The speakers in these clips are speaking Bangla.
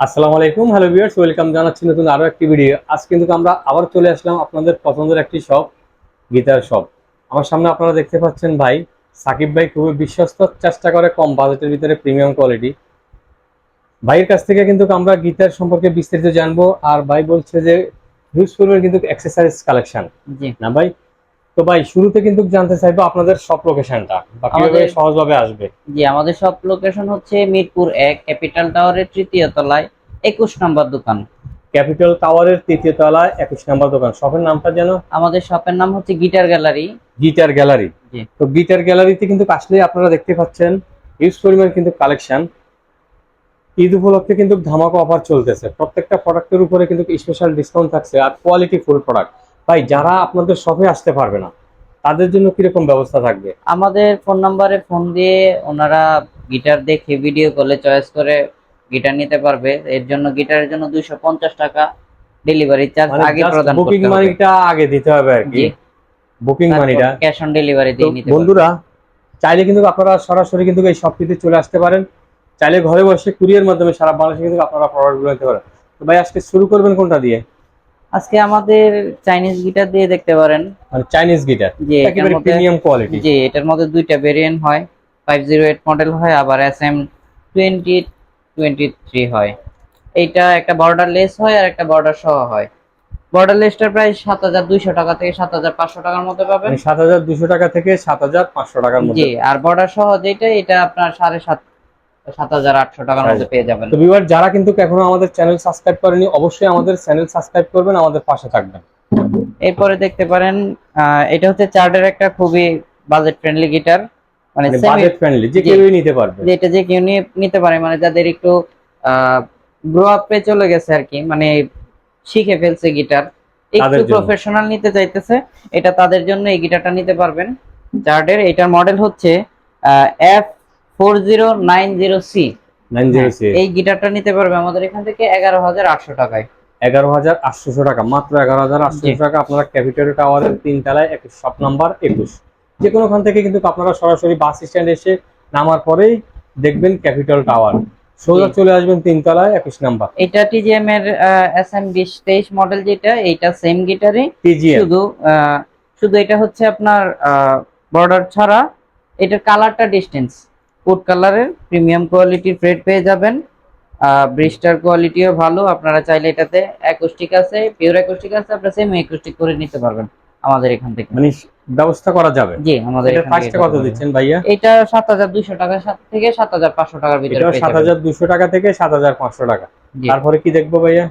আসসালামু আলাইকুম। হ্যালো ভিউয়ার্স ওয়েলকাম জানাচ্ছি নতুন আরও একটি ভিডিও আজ কিন্তু আমরা আবার চলে আসলাম আপনাদের পছন্দের একটি শপ গিটার শপ আমার সামনে আপনারা দেখতে পাচ্ছেন ভাই সাকিব ভাই খুবই বিশ্বস্ত চেষ্টা করে কম বাজেটের ভিতরে প্রিমিয়াম কোয়ালিটি ভাইয়ের কাছ থেকে কিন্তু আমরা গিটার সম্পর্কে বিস্তারিত জানব। আর ভাই বলছে যে হিউজ পরিমাণ কিন্তু এক্সারসাইজ কালেকশন জি। না ভাই? তো ভাই শুরুতে কিন্তু জানতে চাইব আপনাদের শপ লোকেশনটা বা কীভাবে সহজভাবে আসবে? জি আমাদের সব লোকেশন হচ্ছে মিরপুর এক ক্যাপিটাল টাওয়ারের তৃতীয় তলায় একুশ নম্বর দোকান। ক্যাপিটাল টাওয়ারের তৃতীয় তলায় একুশ নম্বর দোকান। শপের নামটা যেন? আমাদের শপের নাম হচ্ছে গিটার গ্যালারি। Guitar gallery. জি। তো গিটার গ্যালারিতে কিন্তু আসলে আপনারা দেখতে পাচ্ছেন হিউজ পরিমাণ কিন্তু কালেকশন ঈদ উপলক্ষে কিন্তু ধামাকা অফার চলতেছে। প্রত্যেকটা প্রোডাক্টের উপরে কিন্তু স্পেশাল ডিসকাউন্ট থাকছে। আর কোয়ালিটি ফুল প্রোডাক্ট ভাই যারা আপনাদের শপে আসতে পারবে না তাদের জন্য কীরকম ব্যবস্থা থাকবে? আমাদের ফোন নাম্বারে ফোন দিয়ে ওনারা গিটার দেখে ভিডিও কলে চয়েস করে গিটার নিতে পারবে। এর জন্য গিটারের জন্য দুইশো পঞ্চাশ টাকা ডেলিভারি চার্জ আগে প্রদান বুকিং করতে হবে। মানিটা আগে দিতে হবে আর কি। বুকিং মানিটা ক্যাশ অন ডেলিভারি দিয়ে নিতে বন্ধুরা চাইলে কিন্তু আপনারা সরাসরি কিন্তু এই শপটিতে চলে আসতে পারেন। চাইলে ঘরে বসে কুরিয়ার মাধ্যমে সারা বাংলাদেশে কিন্তু আপনারা প্রোডাক্টগুলো নিতে পারেন। তো ভাই আজকে শুরু করবেন কোনটা দিয়ে? আজকে আমাদের চাইনিজ গিটার দিয়ে দেখতে পারেন। মানে চাইনিজ গিটার যে এটার একেবারে প্রিমিয়াম কোয়ালিটি জি এটার মধ্যে দুইটা ভেরিয়েন্ট হয়। ফাইভ জিরো এইট মডেল হয় আবার S M twenty twenty three হয়। এইটা একটা বর্ডার লেস হয় আর একটা বর্ডার সহ হয়। বর্ডার লেসটার প্রাইস হাজার দুইশো টাকা থেকে সাত হাজার পাঁচশো টাকার মধ্যে পাবেন। মানে সাত হাজার দুশো টাকা থেকে সাত হাজার পাঁচশো টাকার মধ্যে। জি আর বর্ডার সহ যেটা এটা আপনার সাড়ে সাত সাত হাজার আটশো টাকার মধ্যে পেয়ে যাবেন। তো ভিউয়ার যারা কিন্তু এখনও আমাদের চ্যানেল সাবস্ক্রাইব করেনি অবশ্যই আমাদের চ্যানেল সাবস্ক্রাইব করবেন আমাদের পাশে থাকবেন। এরপরে দেখতে পারেন এটা হচ্ছে চার্ডের একটা খুবই বাজেট ফ্রেন্ডলি গিটার মানে মানে বাজেট ফ্রেন্ডলি যে জি। কেউই নিতে পারবে। যেটা যে কেউ নিতে পারে মানে যাদের একটু গ্রো আপে চলে গেছে আর কি মানে শিখে ফেলছে গিটার একটু প্রফেশনাল নিতে চাইতেছে এটা তাদের জন্য এই গিটারটা নিতে পারবেন। জার্ডের এটার মডেল হচ্ছে F four zero nine zero C. Zero এই গিটারটা নিতে পারবে আমাদের এখান থেকে এগারো হাজার আটশো টাকায়। এগারো হাজার আটশোশো টাকা মাত্র এগারো হাজার জি। আটশোশো টাকা আপনারা ক্যাপিটাল টাওয়ারের তিন তলায় একুশ শপ নাম্বার একুশ। যে কোনো খান থেকে কিন্তু আপনারা সরাসরি বাস স্ট্যান্ড এসে নামার পরেই দেখবেন ক্যাপিটাল টাওয়ার। সোজা চলে আসবেন তিন তলায় একুশ নাম্বার। এটা টিজিএম এর এস এম বিশ তেইশ মডেল যেটা এইটা সেম গিটারই। শুধু শুধু এটা হচ্ছে আপনার বর্ডার ছাড়া এটার কালারটা ডিস্টেন্স কোড কালারের প্রিমিয়াম কোয়ালিটির ফ্রেড পেয়ে যাবেন। ব্রিস্টার কোয়ালিটিও ভালো আপনারা চাইলে এটাতে অ্যাকোস্টিক আছে পিওর অ্যাকোস্টিক আছে আপনারা সেমি অ্যাকোস্টিক করে নিতে পারবেন আমাদের এখান থেকে। মানে ব্যবস্থা করা যাবে? জি আমাদের প্রাইসটা কত দিচ্ছেন ভাইয়া? এটা সাত হাজার দুইশো টাকা সাত থেকে সাত হাজার পাঁচশো টাকার ভিতরে। হাজার দুশো টাকা থেকে সাত হাজার পাঁচশো টাকা। তারপরে কি দেখব ভাইয়া?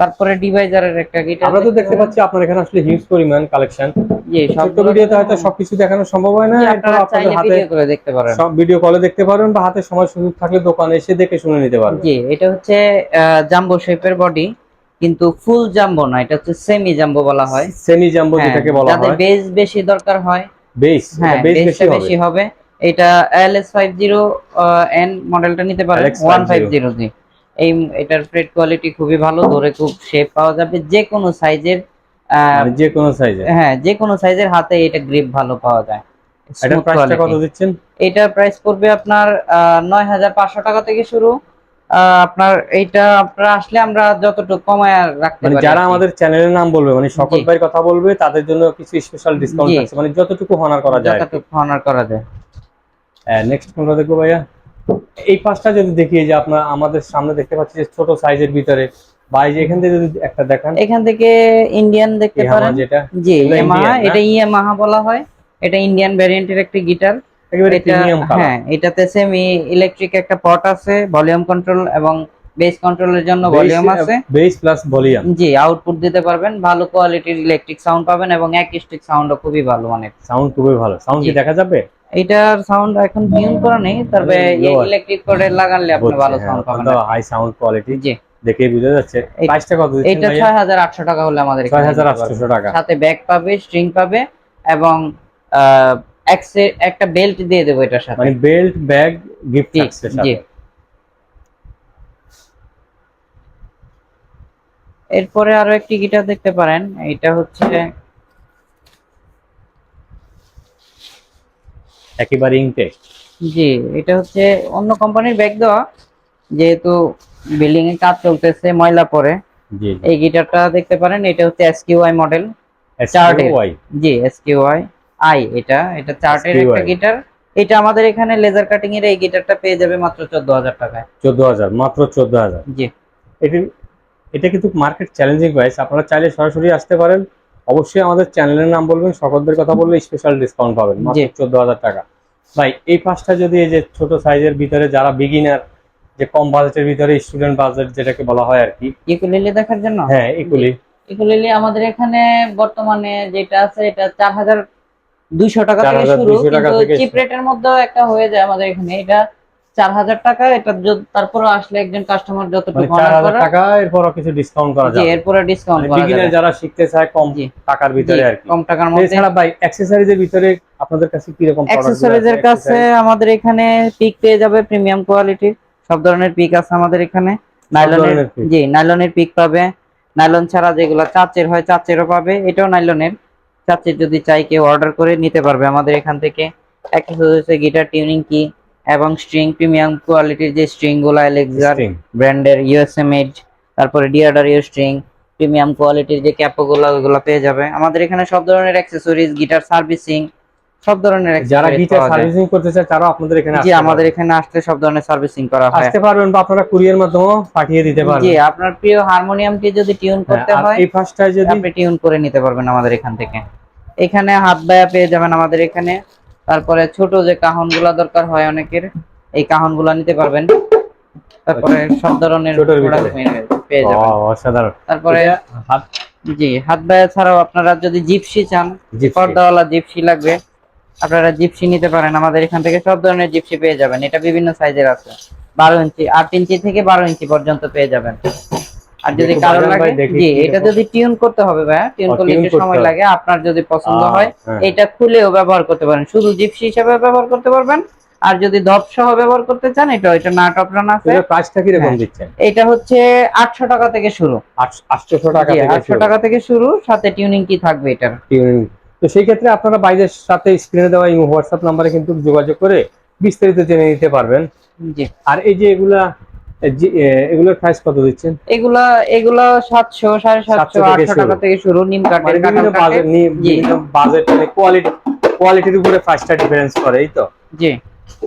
তারপরে ডিভাইজারের একটা গিটার আমরা তো দেখতে পাচ্ছি আপনার এখানে আসলে হিউজ পরিমাণ কালেকশন জি সব ভিডিওতে হয়তো সবকিছু দেখানো সম্ভব হয় না আপনাদের হাতে করে দেখতে পারেন। সব ভিডিও কলে দেখতে পারেন বা হাতে সময় সুযোগ থাকলে দোকানে এসে দেখে শুনে নিতে পারবেন জি এটা হচ্ছে জাম্বো শেপের বডি কিন্তু ফুল জাম্বো না এটা হচ্ছে সেমি জাম্বো বলা হয়। সেমি জাম্বো হ্যাঁ, যেটাকে বলা হয়। বেস বেশি দরকার হয়। বেস হ্যাঁ বেস বেশি বেশি হবে। এটা এলএস ফাইভ জিরো এন মডেলটা নিতে পারেন LS50 ওয়ান ফাইভ জিরো জি। এই এটার ফ্রেড কোয়ালিটি খুবই ভালো ধরে খুব শেপ পাওয়া যাবে। যে কোনো সাইজের মানে যে কোনো সাইজে হ্যাঁ যে কোনো সাইজের হাতে এটা গ্রিপ ভালো পাওয়া যায়। এটা প্রাইসটা কত দিচ্ছেন? এটার প্রাইস পড়বে আপনার নয় হাজার পাঁচশো টাকা থেকে শুরু। আপনার এইটা আপনারা আসলে আমরা যতটুকু কমায় রাখতে মানে পারি যারা আমাদের চ্যানেলের নাম বলবে মানে সকল ভাই কথা বলবে তাদের জন্য কিছু স্পেশাল ডিসকাউন্ট আছে। মানে যতটুকু হনার করা যায় যতটুকু অনার করা যায়। নেক্সট কোনটা দেখব ভাইয়া? এই পাঁচটা যদি দেখি যে আপনার আমাদের সামনে দেখতে পাচ্ছি যে ছোট সাইজের ভিতরে বা এখান থেকে যদি একটা দেখান। এখান থেকে ইন্ডিয়ান দেখতে পারেন। যেটা জি ইয়ামাহা এটা ইয়ামাহা বলা হয়। এটা ইন্ডিয়ান ভ্যারিয়েন্টের একটা গিটার হ্যাঁ এটাতে সেমি ইলেকট্রিক একটা পট আছে ভলিউম কন্ট্রোল এবং বেস কন্ট্রোলের জন্য ভলিউম আছে। বেস প্লাস ভলিউম জি আউটপুট দিতে পারবেন। ভালো কোয়ালিটির ইলেকট্রিক সাউন্ড পাবেন এবং অ্যাকুস্টিক সাউন্ডও খুবই ভালো অনেক। সাউন্ড খুবই ভালো। সাউন্ড কি দেখা যাবে? এটার সাউন্ড এখন টিউন করা নেই তবে ইলেকট্রিক কোডে লাগালে আপনি ভালো হ্যাঁ, সাউন্ড পাবেন। হাই সাউন্ড কোয়ালিটি জি। দেখেই বোঝা যাচ্ছে। প্রাইসটা কত দিচ্ছেন এটা ভাইয়া? ছয় হাজার আটশো টাকা হলে আমাদের এখানে ছয় হাজার দিতে পারবেন। আটশোশো টাকা। সাথে ব্যাগ পাবে স্ট্রিং পাবে এবং এক্সে- একটা বেল্ট দিয়ে দেবো এটার সাথে। মানে বেল্ট ব্যাগ গিফট থাকছে জি। সাথে। এরপরে আরও একটি গিটার দেখতে পারেন। এটা হচ্ছে একেবারে ইনটেক জি এটা হচ্ছে অন্য কোম্পানির ব্যাগ দেওয়া। যেহেতু বিল্ডিং এ কাজ চলতেছে ময়লা পড়ে জি এই গিটারটা দেখতে পারেন এটা হচ্ছে এসকিউআই মডেল চার্টের। জি এসকিউআই আই এটা এটা চার্টের একটা গিটার এটা আমাদের এখানে লেজার কাটিং এর এই গিটারটা পেয়ে যাবে মাত্র চোদ্দ হাজার টাকায়। চোদ্দ হাজার মাত্র চোদ্দ হাজার। জি। এটি এটা কিন্তু মার্কেট চ্যালেঞ্জিং প্রাইস আপনারা চাইলে সরাসরি আসতে পারেন। অবশ্যই আমাদের চ্যানেলের নাম বলবেন সকলদের কথা বললে স্পেশাল ডিসকাউন্ট পাবেন মাত্র। চোদ্দ হাজার টাকা। ভাই এই পাঁচটা যদি এই যে ছোট সাইজের ভিতরে যারা বিগিনার যে কম বাজেটের ভিতরে স্টুডেন্ট বাজেট যেটাকে বলা হয় আর কি। ইকুলিলি দেখার জন্য? হ্যাঁ এগুলি ইকুলিলি আমাদের এখানে বর্তমানে যেটা আছে এটা চার হাজার দুইশো টাকা থেকে শুরু কিন্তু চিপ। রেটের মধ্যেও একটা হয়ে যায় আমাদের এখানে। এটা চার হাজার টাকা এটা তারপরে আসলে একজন কাস্টমার মানে যতটুকু চার হাজার টাকা কিছু ডিসকাউন্ট করা জি এরপরে ডিসকাউন্ট বিগিনার যারা শিখতে চায় কম টাকার ভিতরে আর কম টাকার মধ্যে। এছাড়া ভাই অ্যাক্সেসরিজের ভিতরে আপনাদের কাছে কি রকম অ্যাক্সেসরিজের কাছে আমাদের এখানে পিক পেয়ে যাবে প্রিমিয়াম কোয়ালিটির সব ধরনের পিক আছে আমাদের এখানে। নাইলনের জি নাইলনের পিক পাবে। নাইলন ছাড়া যেগুলো চাচের হয় চাচেরও পাবে। এটাও নাইলনের চাচের যদি চাই কেউ অর্ডার করে নিতে পারবে আমাদের এখান থেকে। অ্যাক্সেসরিজে গিটার টিউনিং কি এবং স্ট্রিং প্রিমিয়াম কোয়ালিটির যে স্ট্রিংগুলো এলেক্সার ব্র্যান্ডের ইউএসএ মেড তারপরে ডিআরডার ইউ স্ট্রিং প্রিমিয়াম কোয়ালিটির যে ক্যাপগুলো ওগুলো পেয়ে যাবে। আমাদের এখানে সব ধরনের অ্যাক্সেসরিজ গিটার সার্ভিসিং সব ধরনের যারা গিটার সার্ভিসিং করতে চায় তারাও আপনাদের এখানে জি আসতে আমাদের এখানে আসলে সব ধরনের সার্ভিসিং করা হয়। আসতে পারবেন বা আপনারা কুরিয়ার মাধ্যমেও পাঠিয়ে দিতে পারবেন। জি আপনার প্রিয় হারমোনিয়ামটি যদি টিউন করতে হ্যাঁ, হয় এই ফার্স্টটায় যদি আপনি টিউন করে নিতে পারবেন আমাদের এখান থেকে। এখানে হাত বায়া পেয়ে যাবেন আমাদের এখানে। তারপরে ছোট যে কাহন কাহনগুলা দরকার হয় অনেকের এই কাহনগুলা নিতে পারবেন। তারপরে সব ধরনের। পেয়ে যাবেন অসাধারণ। তারপরে হাত জি হাত বায়া ছাড়াও আপনারা যদি জিপসি চান পর্দাওয়ালা জিপসি লাগবে আপনারা জিপসি নিতে পারেন। আমাদের এখান থেকে সব ধরনের জিপসি পেয়ে যাবেন। এটা বিভিন্ন সাইজের আছে। বারো ইঞ্চি আট ইঞ্চি থেকে বারো ইঞ্চি পর্যন্ত পেয়ে যাবেন। আর যদি দেখো লাগে জি এটা যদি টিউন করতে হবে ভাইয়া টিউন করলে একটু সময় লাগে আপনার যদি পছন্দ হয় হ্যাঁ। এটা খুলেও ব্যবহার করতে পারেন। শুধু জিপসি হিসেবে ব্যবহার করতে পারবেন আর যদি ধপ সহ ব্যবহার করতে চান এটা এটা নাট অপশন আছে। এটার প্রাইসটা কি রকম হ্যাঁ। দিচ্ছেন? এটা হচ্ছে আটশো টাকা থেকে শুরু। আটশো টাকা থেকে আটশো শুরু। টাকা থেকে শুরু সাথে টিউনিং কি থাকবে এটার। Tuning। তো সেই ক্ষেত্রে আপনারা বাইরের সাথে স্ক্রিনে দেওয়া হোয়াটসঅ্যাপ নাম্বারে কিন্তু যোগাযোগ করে বিস্তারিত জেনে নিতে পারবেন। জি। আর এই যে এগুলা এগুলোর প্রাইস কত দিচ্ছেন? এগুলা এগুলা সাতশো সাড়ে সাতশো 700 থেকে আটশো টাকা থেকে শুরু নিম কাঠের মানে বিভিন্ন বাজেট কাঠের। বিভিন্ন বাজেট মানে কোয়ালিটি কোয়ালিটির উপরে প্রাইসটা ডিফারেন্স করে এই তো? জি।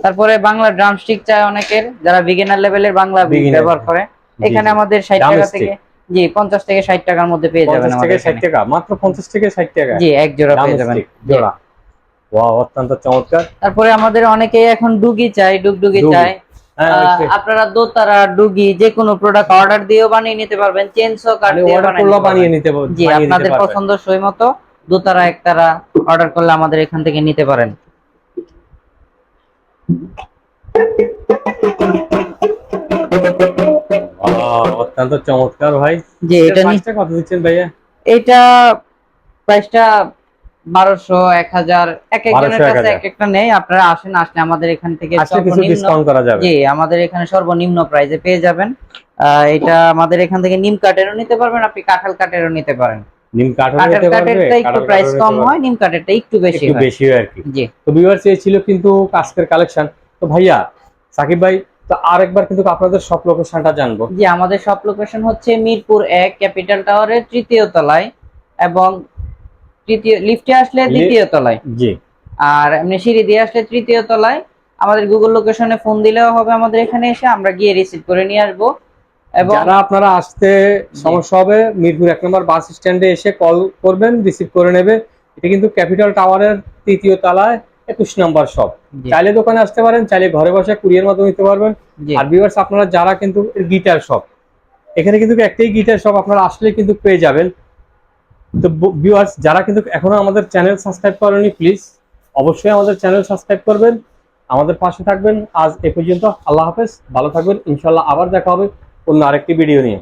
তারপরে বাংলা ড্রামস্টিক চায় অনেকের যারা বিগিনার লেভেলের বাংলা ব্যবহার করে। এখানে আমাদের ষাট টাকা থেকে জি পঞ্চাশ থেকে ষাট টাকার মধ্যে পেয়ে যাবেন আমাদের থেকে ষাট এখানে। টাকা মাত্র পঞ্চাশ থেকে ষাট টাকা জি এক জোড়া পেয়ে যাবেন। জোড়া। ওয়া অত্যন্ত চমৎকার। তারপরে আমাদের অনেকেই এখন ডুগি চাই ডুগডুগি ডুগি। হ্যাঁ, আপনারা দোতারা ডুগি যে কোনো প্রোডাক্ট অর্ডার দিয়েও বানিয়ে নিতে পারবেন। মানে দিয়ে order বানিয়ে নিতে পারবেন। জি আপনাদের পছন্দ সই মতো দোতারা একতারা অর্ডার করলে আমাদের এখান থেকে নিতে পারেন। অত্যন্ত চমৎকার ভাই। এটা নি- প্রাইসটা কত দিচ্ছেন ভাইয়া? এটা প্রাইসটা বারোশো এক হাজার এক একজনের কাছে এক একটা নেই। আপনারা আসেন আসলে আমাদের এখান থেকে জি আমাদের এখানে সর্বনিম্ন পেয়ে যাবেন। এটা আমাদের এখান থেকে নিম কাঠেরও নিতে পারবেন আপনি কাঁঠাল কাঠেরও নিতে পারেন। নিম একটু প্রাইস কম হয় নিম কাঠেরটা একটু বেশি হয়। বেশি হয় আর কি। জি। তো ভিউয়ার্স এই ছিল কিন্তু আজকের কালেকশন তো ভাইয়া সাকিব ভাই তো আরেকবার কিন্তু আপনাদের সব লোকেশনটা জানব। জি আমাদের সব লোকেশন হচ্ছে মিরপুর এক ক্যাপিটাল টাওয়ারের তৃতীয় তলায় এবং তৃতীয় লিফটে আসলে দ্বিতীয় তলায়। জি। আর এমনি সিঁড়ি দিয়ে আসলে তৃতীয় তলায়। আমাদের গুগল লোকেশনে ফোন দিলেও হবে আমাদের এখানে এসে আমরা গিয়ে রিসিভ করে নিয়ে আসব। এবং যারা আপনারা আসতে সমস্যা হবে মিরপুর এক নম্বর বাস স্ট্যান্ডে এসে কল করবেন রিসিভ করে নেবে। এটা কিন্তু ক্যাপিটাল টাওয়ারের তৃতীয় তলায় একুশ নম্বর শপ চাইলে দোকানে আসতে পারেন চাইলে ঘরে বসে কুরিয়ার মাধ্যমে নিতে পারবেন। আর ভিউয়ার্স আপনারা যারা কিন্তু গিটার শপ এখানে কিন্তু একটাই গিটার শপ আপনারা আসলে কিন্তু পেয়ে যাবেন। তো ভিউয়ার্স যারা কিন্তু এখনও আমাদের চ্যানেল সাবস্ক্রাইব করেনি প্লিজ অবশ্যই আমাদের চ্যানেল সাবস্ক্রাইব করবেন। আমাদের পাশে থাকবেন। আজ এ পর্যন্ত আল্লাহ হাফেজ। ভালো থাকবেন। ইনশাল্লাহ আবার দেখা হবে অন্য আরেকটি ভিডিও নিয়ে।